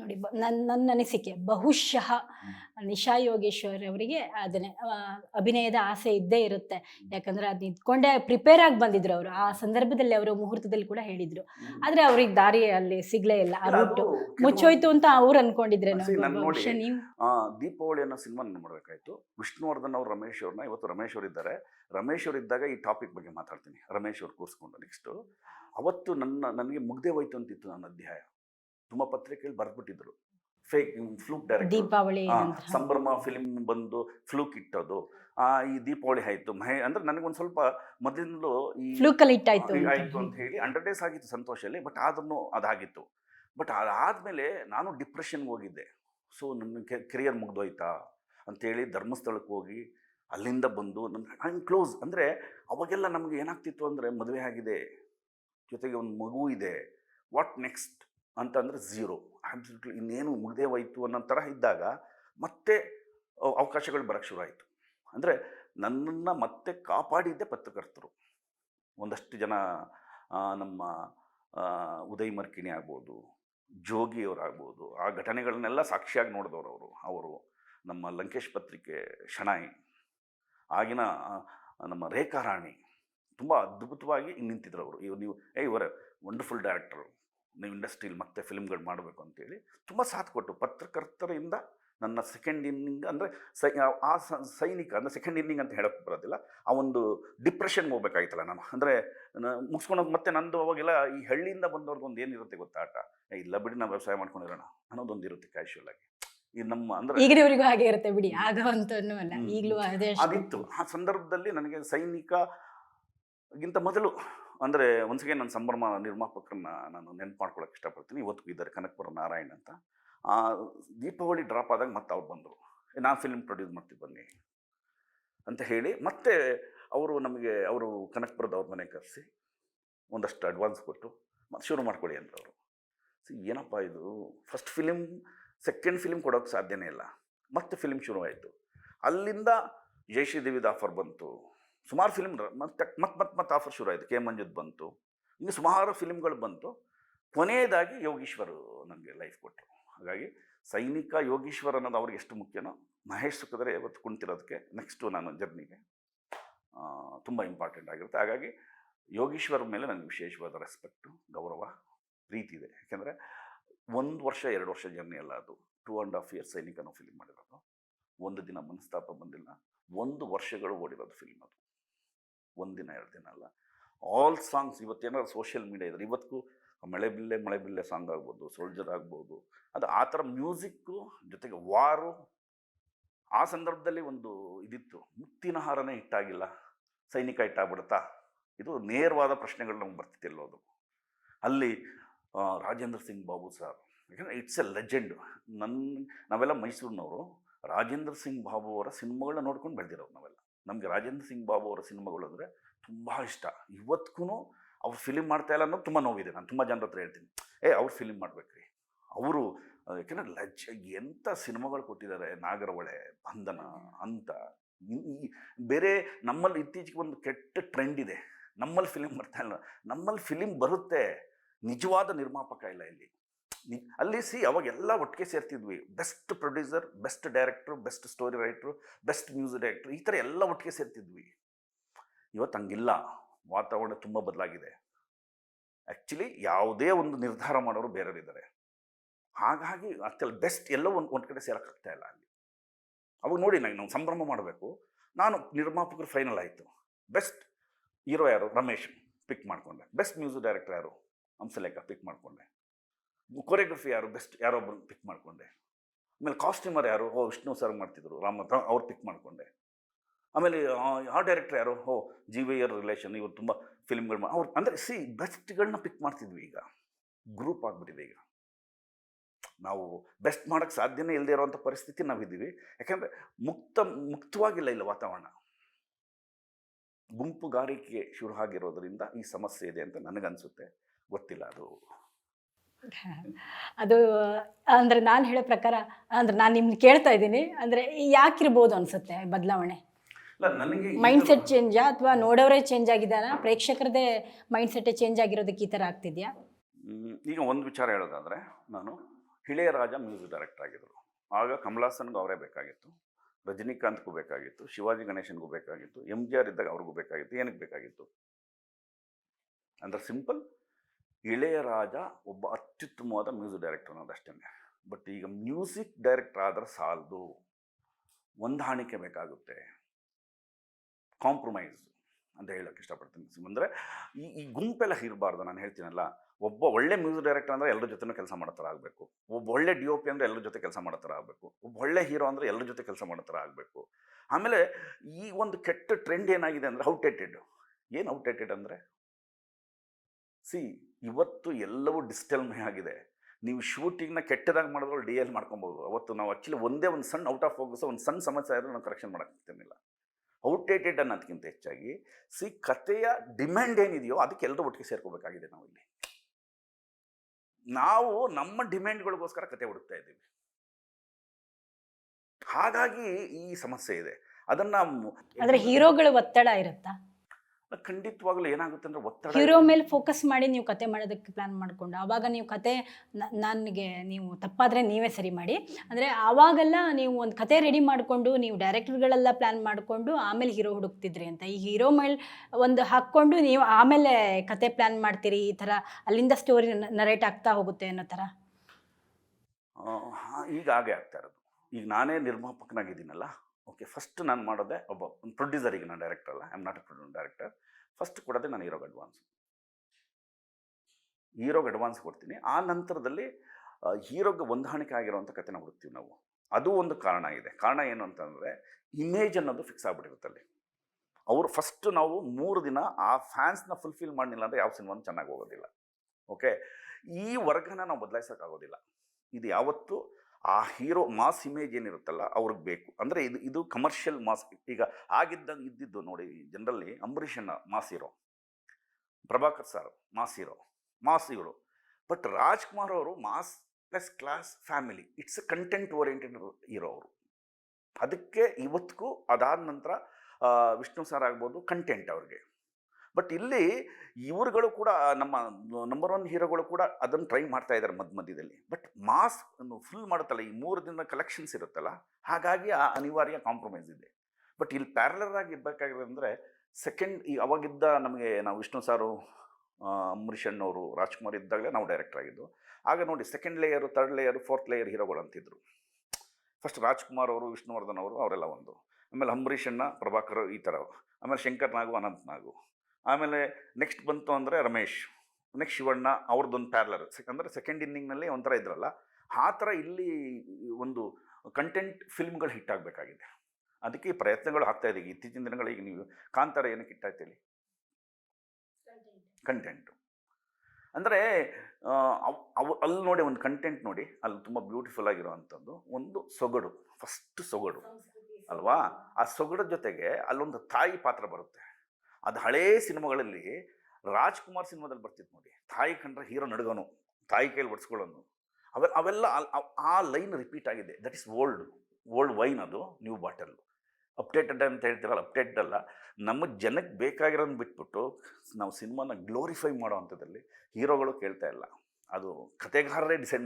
ನೋಡಿ ನನ್ನ ನನ್ನ ಅನಿಸಿಕೆ ಬಹುಶಃ ನಿಶಾ ಯೋಗೇಶ್ವರ್ ಅವರಿಗೆ ಅದನ್ನೇ ಅಭಿನಯದ ಆಸೆ ಇದ್ದೇ ಇರುತ್ತೆ. ಯಾಕಂದ್ರೆ ಅದು ನಿಂತ್ಕೊಂಡೇ ಪ್ರಿಪೇರ್ ಆಗಿ ಬಂದಿದ್ರು ಅವರು. ಆ ಸಂದರ್ಭದಲ್ಲಿ ಅವರು ಮುಹೂರ್ತದಲ್ಲಿ ಕೂಡ ಹೇಳಿದ್ರು. ಆದ್ರೆ ಅವ್ರಿಗೆ ದಾರಿ ಅಲ್ಲಿ ಸಿಗ್ಲೇ ಇಲ್ಲ ಆ ರೂಟ್ ಮುಚ್ಚೋಯ್ತು ಅಂತ ಅವ್ರು ಅನ್ಕೊಂಡಿದ್ರೆ ನೀವು ದೀಪಾವಳಿ ಅನ್ನೋ ಸಿನಿಮಾ ನೋಡ್ಬೇಕಾಯ್ತು. ಮಾಡಬೇಕಾಯ್ತು ವಿಷ್ಣುವರ್ಧನ್ ಅವ್ರು ರಮೇಶ್ ಅವ್ರನ್ನ ಇವತ್ತು ರಮೇಶ್ ಅವ್ರು ಇದ್ದಾರೆ. ರಮೇಶ್ ಅವ್ರು ಇದ್ದಾಗ ಈ ಟಾಪಿಕ್ ಬಗ್ಗೆ ಮಾತಾಡ್ತೀನಿ. ರಮೇಶ್ ಅವ್ರು ಕೂರಿಸ್ಕೊಂಡು ನೆಕ್ಸ್ಟು ಅವತ್ತು ನನ್ನ ನನಗೆ ಮುಗ್ದೆ ಹೋಯ್ತು ಅಂತಿತ್ತು ನನ್ನ ಅಧ್ಯಾಯ. ತುಂಬ ಪತ್ರಿಕೆಯಲ್ಲಿ ಬರೆದ್ಬಿಟ್ಟಿದ್ರು. Fake fluke direct. Sambhrama film ಬಂದು ಫ್ಲೂಕ್ ಇಟ್ಟೋದು ಆ, ಈ ದೀಪಾವಳಿ ಆಯ್ತು. ಮಹೇ ಅಂದ್ರೆ ನನಗೊಂದು ಸ್ವಲ್ಪ ಮೊದಲಿಂದಲೂ ಈ. ಆಯ್ತು ಅಂತ ಹೇಳಿ ಹಂಡ್ರೆಡ್ ಡೇಸ್ ಆಗಿತ್ತು ಸಂತೋಷಲ್ಲಿ ಬಟ್ ಆದ್ರೂ ಅದಾಗಿತ್ತು. ಬಟ್ ಅದಾದ್ಮೇಲೆ ನಾನು ಡಿಪ್ರೆಷನ್ಗೆ ಹೋಗಿದ್ದೆ. ಸೊ ನನ್ನ ಕೆರಿಯರ್ ಮುಗ್ದೋಯ್ತಾ ಅಂತೇಳಿ ಧರ್ಮಸ್ಥಳಕ್ಕೆ ಹೋಗಿ ಅಲ್ಲಿಂದ ಬಂದು ನನ್ನ ಐ ಆಮ್ ಕ್ಲೋಸ್ ಅಂದರೆ ಅವಾಗೆಲ್ಲ ನಮಗೆ ಏನಾಗ್ತಿತ್ತು ಅಂದರೆ ಮದುವೆ ಆಗಿದೆ. ಜೊತೆಗೆ ಒಂದು ಮಗು ಇದೆ. ವಾಟ್ ನೆಕ್ಸ್ಟ್ ಅಂತಂದರೆ ಝೀರೋ. ಆಬ್ಸಲ್ಯೂಟ್ಲಿ ಇನ್ನೇನು ಮುಗ್ದೇ ಹೋಯ್ತು ಅನ್ನೋ ಥರ ಇದ್ದಾಗ ಮತ್ತೆ ಅವಕಾಶಗಳು ಬರೋಕ್ಕೆ ಶುರು ಆಯಿತು ಅಂದರೆ ನನ್ನನ್ನು ಮತ್ತೆ ಕಾಪಾಡಿದ್ದೆ ಪತ್ರಕರ್ತರು. ಒಂದಷ್ಟು ಜನ ನಮ್ಮ ಉದಯ್ ಮರ್ಕಿಣಿ ಆಗ್ಬೋದು ಜೋಗಿಯವರಾಗ್ಬೋದು ಆ ಘಟನೆಗಳನ್ನೆಲ್ಲ ಸಾಕ್ಷಿಯಾಗಿ ನೋಡಿದವರು ಅವರು ಅವರು ನಮ್ಮ ಲಂಕೇಶ್ ಪತ್ರಿಕೆ ಶಣಾಯಿ, ಆಗಿನ ನಮ್ಮ ರೇಖಾ ರಾಣಿ, ತುಂಬ ಅದ್ಭುತವಾಗಿ ನಿಂತಿದ್ರು ಅವರು. ಇವ್ ನೀವು ಏ ಇವರ ವಂಡರ್ಫುಲ್ ಡೈರೆಕ್ಟರು ನೀವು ಇಂಡಸ್ಟ್ರಿಯಲ್ಲಿ ಮತ್ತೆ ಫಿಲ್ಮ್ಗಳು ಮಾಡಬೇಕು ಅಂತೇಳಿ ತುಂಬ ಸಾಥ್ ಕೊಟ್ಟು ಪತ್ರಕರ್ತರಿಂದ ನನ್ನ ಸೆಕೆಂಡ್ ಇನ್ನಿಂಗ್ ಅಂದರೆ ಸೈ ಆ- ಸೈನಿಕ ಅಂದರೆ ಸೆಕೆಂಡ್ ಇನ್ನಿಂಗ್ ಅಂತ ಹೇಳೋಕ್ಕೆ ಬರೋದಿಲ್ಲ ಆ ಒಂದು ಡಿಪ್ರೆಷನ್ಗೆ ಹೋಗ್ಬೇಕಾಗಿತ್ತಲ್ಲ ನಾನು. ಅಂದರೆ ಮುಗಿಸ್ಕೊಂಡು ಮತ್ತೆ ನಂದು ಅವಾಗೆಲ್ಲ ಈ ಹಳ್ಳಿಯಿಂದ ಬಂದವ್ರಿಗೆ ಒಂದು ಏನಿರುತ್ತೆ ಗೊತ್ತಾ ಆಟ? ಇಲ್ಲ ಬಿಡಿ ನಾವು ವ್ಯವಸಾಯ ಮಾಡ್ಕೊಂಡಿರೋಣ ಅನ್ನೋದೊಂದು ಇರುತ್ತೆ ಕ್ಯಾಶುವಲ್ ಆಗಿ. ಈ ನಮ್ಮ ಅಂದ್ರೆ ಈಗಿನವರಿಗೂ ಹಾಗೆ ಇರುತ್ತೆ ಬಿಡಿ ಆಗ ಅಲ್ಲ ಈಗಲೂ. ಅದಿತ್ತು. ಆ ಸಂದರ್ಭದಲ್ಲಿ ನನಗೆ ಸೈನಿಕಗಿಂತ ಮೊದಲು ಅಂದರೆ ಒಂದ್ಸಗೆ ನನ್ನ ಸಂಭ್ರಮ ನಿರ್ಮಾಪಕರನ್ನ ನಾನು ನೆನ್ಪು ಮಾಡ್ಕೊಳಕ್ಕೆ ಇಷ್ಟಪಡ್ತೀನಿ. ಇವತ್ತು ಇದ್ದಾರೆ ಕನಕಪುರ ನಾರಾಯಣ್ ಅಂತ. ದೀಪಾವಳಿ ಡ್ರಾಪ್ ಆದಾಗ ಮತ್ತೆ ಅವ್ರು ಬಂದರು. ನಾನು ಫಿಲ್ಮ್ ಪ್ರೊಡ್ಯೂಸ್ ಮಾಡ್ತೀವಿ ಬನ್ನಿ ಅಂತ ಹೇಳಿ ಮತ್ತೆ ಅವರು ನಮಗೆ, ಅವರು ಕನಕಪುರದ ಅವ್ರ ಮನೆ ಕರೆಸಿ ಒಂದಷ್ಟು ಅಡ್ವಾನ್ಸ್ ಕೊಟ್ಟು ಮತ್ತೆ ಶುರು ಮಾಡ್ಕೊಳ್ಳಿ ಅಂತ ಅವರು. ಸಿ, ಏನಪ್ಪ ಇದು? ಫಸ್ಟ್ ಫಿಲಿಮ್ ಸೆಕೆಂಡ್ ಫಿಲಿಮ್ ಕೊಡೋಕ್ಕೆ ಸಾಧ್ಯನೇ ಇಲ್ಲ. ಮತ್ತೆ ಫಿಲಿಮ್ ಶುರುವಾಯಿತು. ಅಲ್ಲಿಂದ ಜಯಶ್ರೀ ದೇವಿದ ಆಫರ್ ಬಂತು. ಸುಮಾರು ಫಿಲ್ಮ್ ಮತ್ತೆ ಮತ್ತೆ ಮತ್ತೆ ಮತ್ತೆ ಆಫರ್ ಶುರು ಆಯಿತು. ಕೆ ಮಂಜುದ್ ಬಂತು. ಇನ್ನು ಸುಮಾರು ಫಿಲ್ಮ್ಗಳು ಬಂತು. ಕೊನೆಯದಾಗಿ ಯೋಗೀಶ್ವರ್ ನನಗೆ ಲೈಫ್ ಕೊಟ್ಟರು ಹಾಗಾಗಿ ಸೈನಿಕ ಯೋಗೀಶ್ವರ್ ಅನ್ನೋದು ಅವ್ರಿಗೆ ಎಷ್ಟು ಮುಖ್ಯನೋ, ಮಹೇಶ್ ಸುಖದರೆ ಇವತ್ತು ಕುಂತಿರೋದಕ್ಕೆ ನೆಕ್ಸ್ಟು ನಾನು ಜರ್ನಿಗೆ ತುಂಬ ಇಂಪಾರ್ಟೆಂಟ್ ಆಗಿರುತ್ತೆ. ಹಾಗಾಗಿ ಯೋಗೀಶ್ವರ ಮೇಲೆ ನನಗೆ ವಿಶೇಷವಾದ ರೆಸ್ಪೆಕ್ಟು ಗೌರವ, ಪ್ರೀತಿ ಇದೆ. ಯಾಕೆಂದರೆ ಒಂದು ವರ್ಷ, ಎರಡು ವರ್ಷ ಜರ್ನಿ ಅಲ್ಲ ಅದು. ಟೂ ಆ್ಯಂಡ್ ಹಾಫ್ ಇಯರ್ಸ್ ಸೈನಿಕನೋ ಫಿಲ್ಮ್ ಮಾಡಿರೋದು. ಒಂದು ದಿನ ಮನಸ್ತಾಪ ಬಂದಿಲ್ಲ. ಒಂದು ವರ್ಷಗಳು ಓಡಿರೋದು ಫಿಲ್ಮ್ ಅದು. ಒಂದಿನ ಎರಡು ದಿನ ಅಲ್ಲ. ಆಲ್ ಸಾಂಗ್ಸ್ ಇವತ್ತೇನಾದ್ರು ಸೋಷಿಯಲ್ ಮೀಡಿಯಾ ಇದ್ರೆ ಇವತ್ತಿಗೂ ಮಳೆ ಬಿಲ್ಲೆ ಮಳೆ ಬಿಲ್ಲೆ ಸಾಂಗ್ ಆಗ್ಬೋದು ಸೋಲ್ಜರ್ ಆಗ್ಬೋದು. ಅದು ಆ ಥರ ಮ್ಯೂಸಿಕ್ಕು ಜೊತೆಗೆ ವಾರು ಆ ಸಂದರ್ಭದಲ್ಲಿ ಒಂದು ಇದಿತ್ತು. ಮುತ್ತಿನ ಹಾರನೇ ಹಿಟ್ಟಾಗಿಲ್ಲ. ಸೈನಿಕ ಹಿಟ್ಟಾಗ್ಬಿಡುತ್ತಾ? ಇದು ನೇರವಾದ ಪ್ರಶ್ನೆಗಳು ನಮ್ಗೆ ಬರ್ತಿತ್ತಿಲ್ಲ ಅದು ಅಲ್ಲಿ ರಾಜೇಂದ್ರ ಸಿಂಗ್ ಬಾಬು ಸರ್, ಯಾಕಂದರೆ ಇಟ್ಸ್ ಎ ಲೆಜೆಂಡ್ ನನ್ನ ನಾವೆಲ್ಲ ಮೈಸೂರಿನವರು. ರಾಜೇಂದ್ರ ಸಿಂಗ್ ಬಾಬು ಅವರ ಸಿನಿಮಾಗಳನ್ನ ನೋಡ್ಕೊಂಡು ಬೆಳೆದಿರೋರು ನಾವೆಲ್ಲ. ನಮಗೆ ರಾಜೇಂದ್ರ ಸಿಂಗ್ ಬಾಬು ಅವರ ಸಿನಿಮಾಗಳು ಅಂದರೆ ತುಂಬ ಇಷ್ಟ. ಇವತ್ತಿಗೂ ಅವ್ರು ಫಿಲಿಮ್ ಮಾಡ್ತಾ ಇಲ್ಲ ಅನ್ನೋದು ತುಂಬ ನೋವಿದೆ. ನಾನು ತುಂಬ ಜನರ ಹತ್ರ ಹೇಳ್ತೀನಿ. ಏ, ಅವ್ರು ಫಿಲಿಮ್ ಮಾಡ್ಬೇಕ್ರಿ. ಅವರು ಯಾಕೆಂದರೆ ಲಜ್ಜ ಎಂಥ ಸಿನಿಮಾಗಳು ಕೊಟ್ಟಿದ್ದಾರೆ ನಾಗರಹೊಳೆ, ಬಂಧನ, ಅಂತ. ಬೇರೆ ನಮ್ಮಲ್ಲಿ ಇತ್ತೀಚೆಗೆ ಒಂದು ಕೆಟ್ಟ ಟ್ರೆಂಡ್ ಇದೆ. ನಮ್ಮಲ್ಲಿ ಫಿಲಿಮ್ ಬರ್ತಾ ಇಲ್ಲ. ನಮ್ಮಲ್ಲಿ ಫಿಲಿಮ್ ಬರುತ್ತೆ. ನಿಜವಾದ ನಿರ್ಮಾಪಕ ಇಲ್ಲ ಇಲ್ಲಿ. ಅಲ್ಲಿ ಸಿ ಅವಾಗೆಲ್ಲ ಒಟ್ಟಿಗೆ ಸೇರ್ತಿದ್ವಿ. Best producer best director best story writer best music director ಈ ಥರ ಎಲ್ಲ ಒಟ್ಟಿಗೆ ಸೇರ್ತಿದ್ವಿ. ಇವತ್ತು ಹಂಗಿಲ್ಲ. ವಾತಾವರಣ ತುಂಬ ಬದಲಾಗಿದೆ. ಆ್ಯಕ್ಚುಲಿ ಯಾವುದೇ ಒಂದು ನಿರ್ಧಾರ ಮಾಡೋರು ಬೇರೆಯವರಿದ್ದಾರೆ. ಹಾಗಾಗಿ ಅಷ್ಟಲ್ಲಿ ಬೆಸ್ಟ್ ಎಲ್ಲೋ ಒಂದು ಒಂದು ಕಡೆ ಸೇರೋಕ್ಕಾಗ್ತಾ ಇಲ್ಲ ಅಲ್ಲಿ. ಅವಾಗ ನೋಡಿ ನಂಗೆ ನಾವು ಸಂಭ್ರಮ ಮಾಡಬೇಕು. ನಾನು ನಿರ್ಮಾಪಕರು ಫೈನಲ್ ಆಯಿತು. ಬೆಸ್ಟ್ ಹೀರೋ ಯಾರು? ರಮೇಶ್. ಪಿಕ್ ಮಾಡಿಕೊಂಡೆ. ಬೆಸ್ಟ್ ಮ್ಯೂಸಿಕ್ ಡೈರೆಕ್ಟರ್ ಯಾರು? ಹಂಸಲೇಖ ಪಿಕ್ ಮಾಡಿಕೊಂಡೆ. ಕೊರಿಯೋಗ್ರಫಿ ಯಾರು ಬೆಸ್ಟ್ ಯಾರೊಬ್ಬರು ಪಿಕ್ ಮಾಡಿಕೊಂಡೆ. ಆಮೇಲೆ ಕಾಸ್ಟ್ಯೂಮರ್ ಯಾರು? ಓ, ವಿಷ್ಣು ಸರ್ ಮಾಡ್ತಿದ್ರು, ರಾಮ ಅವ್ರು ಪಿಕ್ ಮಾಡಿಕೊಂಡೆ. ಆಮೇಲೆ, ಆ ಡೈರೆಕ್ಟರ್ ಯಾರು? ಓ ಜಿ ರಿಲೇಷನ್ ಇವರು ತುಂಬ ಫಿಲ್ಮ್ಗಳು ಅವ್ರು, ಅಂದರೆ ಸಿ ಬೆಸ್ಟ್ಗಳನ್ನ ಪಿಕ್ ಮಾಡ್ತಿದ್ವಿ ಈಗ. ಗ್ರೂಪ್ ಆಗಿಬಿಟ್ಟಿದೆ ಈಗ. ನಾವು ಬೆಸ್ಟ್ ಮಾಡೋಕ್ಕೆ ಸಾಧ್ಯನೇ ಇಲ್ಲದೆ ಇರುವಂಥ ಪರಿಸ್ಥಿತಿ ನಾವಿದ್ದೀವಿ. ಯಾಕೆಂದರೆ ಮುಕ್ತ, ಮುಕ್ತವಾಗಿಲ್ಲ ಇಲ್ಲ ವಾತಾವರಣ. ಗುಂಪುಗಾರಿಕೆ ಶುರು ಆಗಿರೋದ್ರಿಂದ ಈ ಸಮಸ್ಯೆ ಇದೆ ಅಂತ ನನಗನ್ಸುತ್ತೆ. ಗೊತ್ತಿಲ್ಲ ಅದು. ಅದು ಅಂದ್ರೆ ನಾನು ಹೇಳೋ ಪ್ರಕಾರ ಅಂದ್ರೆ ನಾನು ನಿಮ್ಗೆ ಕೇಳ್ತಾ ಇದ್ದೀನಿ ಅಂದ್ರೆ ಯಾಕಿರ್ಬೋದು ಅನ್ಸುತ್ತೆ ಬದಲಾವಣೆ? ಮೈಂಡ್ ಸೆಟ್ ಚೇಂಜಾ ಅಥವಾ ನೋಡೋರೇ ಚೇಂಜ್ ಆಗಿದಾನ ಪ್ರೇಕ್ಷಕರದೇ ಮೈಂಡ್ ಸೆಟ್ ಚೇಂಜ್ ಆಗಿರೋದಕ್ಕೆ ಈ ಥರ ಆಗ್ತಿದ್ಯಾ? ಈಗ ಒಂದು ವಿಚಾರ ಹೇಳೋದಾದರೆ ನಾನು ಇಳೆಯರಾಜ ಮ್ಯೂಸಿಕ್ ಡೈರೆಕ್ಟರ್ ಆಗಿದ್ದರು ಆಗ ಕಮಲಾಸನ್ಗೂ ಅವರೇ ಬೇಕಾಗಿತ್ತು. ರಜನಿಕಾಂತ್ಗೂ ಬೇಕಾಗಿತ್ತು. ಶಿವಾಜಿ ಗಣೇಶನ್ಗೂ ಬೇಕಾಗಿತ್ತು. ಎಂ ಜಿ ಆರ್ ಇದ್ದಾಗ ಅವ್ರಿಗೂ ಬೇಕಾಗಿತ್ತು. ಏನಕ್ಕೆ ಬೇಕಾಗಿತ್ತು? ಅಂದರೆ ಸಿಂಪಲ್ ಇಳೆಯರಾಜ ಒಬ್ಬ ಅತ್ಯುತ್ತಮವಾದ ಮ್ಯೂಸಿಕ್ ಡೈರೆಕ್ಟರ್ ಅನ್ನೋದಷ್ಟೇ ಬಟ್ ಈಗ ಮ್ಯೂಸಿಕ್ ಡೈರೆಕ್ಟರ್ ಆದರೆ ಸಾಲದು. ಹೊಂದಾಣಿಕೆ ಬೇಕಾಗುತ್ತೆ. ಕಾಂಪ್ರಮೈಸ್ ಅಂತ ಹೇಳೋಕ್ಕೆ ಇಷ್ಟಪಡ್ತೀನಿ ಅಂದರೆ ಈ ಈ ಗುಂಪೆಲ್ಲ ಇರಬಾರ್ದು, ನಾನು ಹೇಳ್ತೀನಲ್ಲ. ಒಬ್ಬ ಒಳ್ಳೆ ಮ್ಯೂಸಿಕ್ ಡೈರೆಕ್ಟರ್ ಅಂದರೆ ಎಲ್ಲರ ಜೊತೆನೂ ಕೆಲಸ ಮಾಡೋ ಥರ ಆಗಬೇಕು. ಒಬ್ಬ ಒಳ್ಳೆ ಡಿ ಒ ಪಿ ಅಂದರೆ ಎಲ್ಲರ ಜೊತೆ ಕೆಲಸ ಮಾಡೋ ಥರ ಆಗಬೇಕು. ಒಬ್ಬ ಒಳ್ಳೆ ಹೀರೋ ಅಂದರೆ ಎಲ್ಲರ ಜೊತೆ ಕೆಲಸ ಮಾಡೋ ಥರ ಆಗಬೇಕು. ಆಮೇಲೆ ಈ ಒಂದು ಕೆಟ್ಟ ಟ್ರೆಂಡ್ ಏನಾಗಿದೆ ಅಂದರೆ ಔಟ್ಡೇಟೆಡ್. ಏನು ಔಟ್ಡೇಟೆಡ್ ಅಂದರೆ ಸಿ ಇವತ್ತು ಎಲ್ಲವೂ ಡಿಜಿಟಲ್ಮಯ ಆಗಿದೆ. ನೀವು ಶೂಟಿಂಗ್ನ ಕೆಟ್ಟದಾಗಿ ಮಾಡಿದ್ರು ಡಿ ಎಲ್ ಮಾಡ್ಕೊಬೋದು. ಅವತ್ತು ನಾವು ಆ್ಯಕ್ಚುಲಿ ಒಂದೇ ಒಂದು ಸಣ್ಣ ಔಟ್ ಆಫ್ ಫೋಕಸ್ ಒಂದು ಸಣ್ಣ ಸಮಸ್ಯೆ ಆದರೂ ನಾವು ಕರೆಕ್ಷನ್ ಮಾಡೋಕ್ಕಾಗ್ತಿರ್ಲಿಲ್ಲ ಔಟ್ಡೇಟೆಡ್ ಅನ್ನೋದಕ್ಕಿಂತ ಹೆಚ್ಚಾಗಿ ಸಿ ಕಥೆಯ ಡಿಮ್ಯಾಂಡ್ ಏನಿದೆಯೋ ಅದಕ್ಕೆ ಎಲ್ಲರೂ ಒಟ್ಟಿಗೆ ಸೇರ್ಕೋಬೇಕಾಗಿದೆ ನಾವು ಇಲ್ಲಿ. ನಾವು ನಮ್ಮ ಡಿಮ್ಯಾಂಡ್ಗಳಿಗೋಸ್ಕರ ಕತೆ ಹುಡುಕ್ತಾ ಇದ್ದೀವಿ. ಹಾಗಾಗಿ ಈ ಸಮಸ್ಯೆ ಇದೆ. ಅದನ್ನ ಅಂದ್ರೆ ಹೀರೋಗಳ ಒತ್ತಡ ಇರುತ್ತಾ? ಖಂಡಿತವಾಗ್ಲೂ ಏನಾಗುತ್ತೆ ಅಂದ್ರೆ ಒತ್ತಡ ಹೀರೋ ಮೇಲೆ ಫೋಕಸ್ ಮಾಡಿ ನೀವು ಕತೆ ಮಾಡೋದಕ್ಕೆ ಪ್ಲಾನ್ ಮಾಡ್ಕೊಂಡು ಆವಾಗ ನೀವು ಕತೆ ನನಗೆ ನೀವು ತಪ್ಪಾದರೆ ನೀವೇ ಸರಿ ಮಾಡಿ. ಅಂದರೆ ಆವಾಗೆಲ್ಲ ನೀವು ಒಂದು ಕತೆ ರೆಡಿ ಮಾಡಿಕೊಂಡು ನೀವು ಡೈರೆಕ್ಟರ್ಗಳೆಲ್ಲ ಪ್ಲಾನ್ ಮಾಡಿಕೊಂಡು ಆಮೇಲೆ ಹೀರೋ ಹುಡುಕ್ತಿದ್ರಿ ಅಂತ. ಈ ಹೀರೋ ಮೇಲೆ ಒಂದು ಹಾಕ್ಕೊಂಡು ನೀವು ಆಮೇಲೆ ಕತೆ ಪ್ಲಾನ್ ಮಾಡ್ತೀರಿ ಈ ಥರ ಅಲ್ಲಿಂದ ಸ್ಟೋರಿ ನರೇಟ್ ಆಗ್ತಾ ಹೋಗುತ್ತೆ ಅನ್ನೋ ಥರ? ಈಗ ಹಾಗೆ ಆಗ್ತಾ ಇರೋದು. ಈಗ ನಾನೇ ನಿರ್ಮಾಪಕನಾಗಿದ್ದೀನಲ್ಲ ಓಕೆ ಫಸ್ಟ್ ನಾನು ಮಾಡೋದೆ ಒಬ್ಬ ಒಂದು ಪ್ರೊಡ್ಯೂಸರಿಗೆ ನಾನು ಡೈರೆಕ್ಟರ್ ಅಲ್ಲ. ಐ ಆಮ್ ನಾಟ್ ಎ ಪ್ರೊಡ್ಯೂ ಡೈರೆಕ್ಟರ್ ಫಸ್ಟ್ ಕೊಡೋದೆ ನಾನು ಹೀರೋಗೆ ಅಡ್ವಾನ್ಸ್ ಹೀರೋಗೆ ಅಡ್ವಾನ್ಸ್ ಕೊಡ್ತೀನಿ. ಆ ನಂತರದಲ್ಲಿ ಹೀರೋಗೆ ಹೊಂದಾಣಿಕೆ ಆಗಿರುವಂಥ ಕಥೆನ ಹುಡುಕ್ತೀವಿ ನಾವು. ಅದು ಒಂದು ಕಾರಣ ಇದೆ. ಕಾರಣ ಏನು ಅಂತಂದರೆ ಇಮೇಜ್ ಅನ್ನೋದು ಫಿಕ್ಸ್ ಆಗ್ಬಿಟ್ಟಿರುತ್ತೆ ಅಲ್ಲಿ. ಅವರು ಫಸ್ಟ್ ನಾವು ಮೂರು ದಿನ ಆ ಫ್ಯಾನ್ಸ್ನ ಫುಲ್ಫಿಲ್ ಮಾಡಲಿಲ್ಲ ಅಂದರೆ ಯಾವ ಸಿನಿಮಾನು ಚೆನ್ನಾಗಿ ಹೋಗೋದಿಲ್ಲ. ಓಕೆ ಈ ವರ್ಗನ ನಾವು ಬದಲಾಯಿಸೋಕ್ಕಾಗೋದಿಲ್ಲ. ಇದು ಯಾವತ್ತೂ ಆ ಹೀರೋ ಮಾಸ್ ಇಮೇಜ್ ಏನಿರುತ್ತಲ್ಲ ಅವ್ರಿಗೆ ಬೇಕು. ಅಂದರೆ ಇದು ಇದು ಕಮರ್ಷಿಯಲ್ ಮಾಸ್. ಈಗ ಆಗಿದ್ದಂಗೆ ಇದ್ದಿದ್ದು ನೋಡಿ ಜನರಲ್ಲಿ ಅಂಬರೀಷನ್ನ mass hero, Prabhakar sir mass hero, mass ಇವರು. ಬಟ್ ರಾಜ್ಕುಮಾರ್ ಅವರು mass plus class family it's a content oriented hero ಅವರು. ಅದಕ್ಕೆ ಇವತ್ತಿಗೂ ಅದಾದ ನಂತರ ವಿಷ್ಣು ಸರ್ ಆಗ್ಬೋದು ಕಂಟೆಂಟ್ ಅವ್ರಿಗೆ. ಬಟ್ ಇಲ್ಲಿ ಇವರುಗಳು ಕೂಡ, ನಮ್ಮ ನಂಬರ್ ಒನ್ ಹೀರೋಗಳು ಕೂಡ ಅದನ್ನು ಟ್ರೈ ಮಾಡ್ತಾ ಇದ್ದಾರೆ ಮಧ್ಯ ಮಧ್ಯದಲ್ಲಿ. ಬಟ್ ಮಾಸ್ ಫುಲ್ ಮಾಡುತ್ತಲ್ಲ, ಈ ಮೂರು ದಿನದ ಕಲೆಕ್ಷನ್ಸ್ ಇರುತ್ತಲ್ಲ, ಹಾಗಾಗಿ ಆ ಅನಿವಾರ್ಯ ಕಾಂಪ್ರಮೈಸ್ ಇದೆ. ಬಟ್ ಇಲ್ಲಿ ಪ್ಯಾರಲರ್ ಆಗಿ ಇರಬೇಕಾಗಿರೋದಂದರೆ ಸೆಕೆಂಡ್ ಈ ಅವಾಗಿದ್ದ ನಮಗೆ ನಾವು ವಿಷ್ಣು ಸಾರು ಅಂಬರೀಷ್ ಅಣ್ಣವರು, ರಾಜ್ಕುಮಾರ್ ಇದ್ದಾಗಲೇ ನಾವು ಡೈರೆಕ್ಟರ್ ಆಗಿದ್ದು. ಆಗ ನೋಡಿ second layer third layer fourth layer ಹೀರೋಗಳು ಅಂತಿದ್ರು. ಫಸ್ಟ್ ರಾಜ್ಕುಮಾರ್ ಅವರು, ವಿಷ್ಣುವರ್ಧನ್ ಅವರು, ಅವರೆಲ್ಲ ಒಂದು. ಆಮೇಲೆ ಅಂಬರೀಷ್ ಅಣ್ಣ, ಪ್ರಭಾಕರ್ ಈ ಥರ ಆಮೇಲೆ ಶಂಕರ್ ನಾಗು, ಅನಂತ್ ನಾಗು. ಆಮೇಲೆ ನೆಕ್ಸ್ಟ್ ಬಂತು ಅಂದರೆ ರಮೇಶ್ ನೆಕ್ಸ್ಟ್ ಶಿವಣ್ಣ ಅವ್ರದ್ದೊಂದು ಪ್ಯಾರ್ಲರ್ ಅಂದರೆ ಸೆಕೆಂಡ್ ಇನ್ನಿಂಗ್ನಲ್ಲಿ ಒಂಥರ ಇದ್ರಲ್ಲ, ಆ ಥರ ಇಲ್ಲಿ ಒಂದು ಕಂಟೆಂಟ್ ಫಿಲ್ಮ್ಗಳು ಹಿಟ್ ಆಗಬೇಕಾಗಿದೆ. ಅದಕ್ಕೆ ಪ್ರಯತ್ನಗಳು ಆಗ್ತಾ ಇದೆ. ಇತ್ತೀಚಿನ ದಿನಗಳಿಗೆ ನೀವು ಕಾಂತಾರ ಏನಕ್ಕೆ ಹಿಟ್ಟಾಯ್ತಿಲ್ಲಿ ಕಂಟೆಂಟು ಅಂದರೆ ಅವು ಅಲ್ಲಿ ನೋಡಿ ಒಂದು ಕಂಟೆಂಟ್ ನೋಡಿ, ಅಲ್ಲಿ ತುಂಬ ಬ್ಯೂಟಿಫುಲ್ ಆಗಿರೋವಂಥದ್ದು. ಒಂದು ಸೊಗಡು ಫಸ್ಟ್ ಸೊಗಡು, ಅಲ್ವಾ? ಆ ಸೊಗಡ ಜೊತೆಗೆ ಅಲ್ಲೊಂದು ತಾಯಿ ಪಾತ್ರ ಬರುತ್ತೆ. ಅದು ಹಳೇ ಸಿನಿಮಾಗಳಲ್ಲಿ ರಾಜ್ಕುಮಾರ್ ಸಿನಿಮಾದಲ್ಲಿ ಬರ್ತಿತ್ತು ನೋಡಿ. ತಾಯಿ ಕಂಡ್ರೆ ಹೀರೋ ನಡ್ಗೋನು, ತಾಯಿ ಕೈಲಿ ಒಡ್ಸ್ಕೊಳ್ಳೋನು ಅವೆ, ಅವೆಲ್ಲ ಆ ಲೈನ್ ರಿಪೀಟ್ ಆಗಿದೆ. That is old old wine ಅದು, ನ್ಯೂ ಬಾಟಲ್. ಅಪ್ಡೇಟೆಡ್ ಅಂತ ಹೇಳ್ತೀರಲ್ಲ, ಅಪ್ಡೇಟೆಡ್ ಅಲ್ಲ. ನಮ್ಮ ಜನಕ್ಕೆ ಬೇಕಾಗಿರೋದನ್ನ ಬಿಟ್ಬಿಟ್ಟು ನಾವು ಸಿನಿಮಾನ ಗ್ಲೋರಿಫೈ ಮಾಡೋ ಅಂಥದ್ದಲ್ಲಿ ಹೀರೋಗಳು ಕೇಳ್ತಾ ಇಲ್ಲ. ಅದು ಕತೆಗಾರರೇ ಡಿಸೈಡ್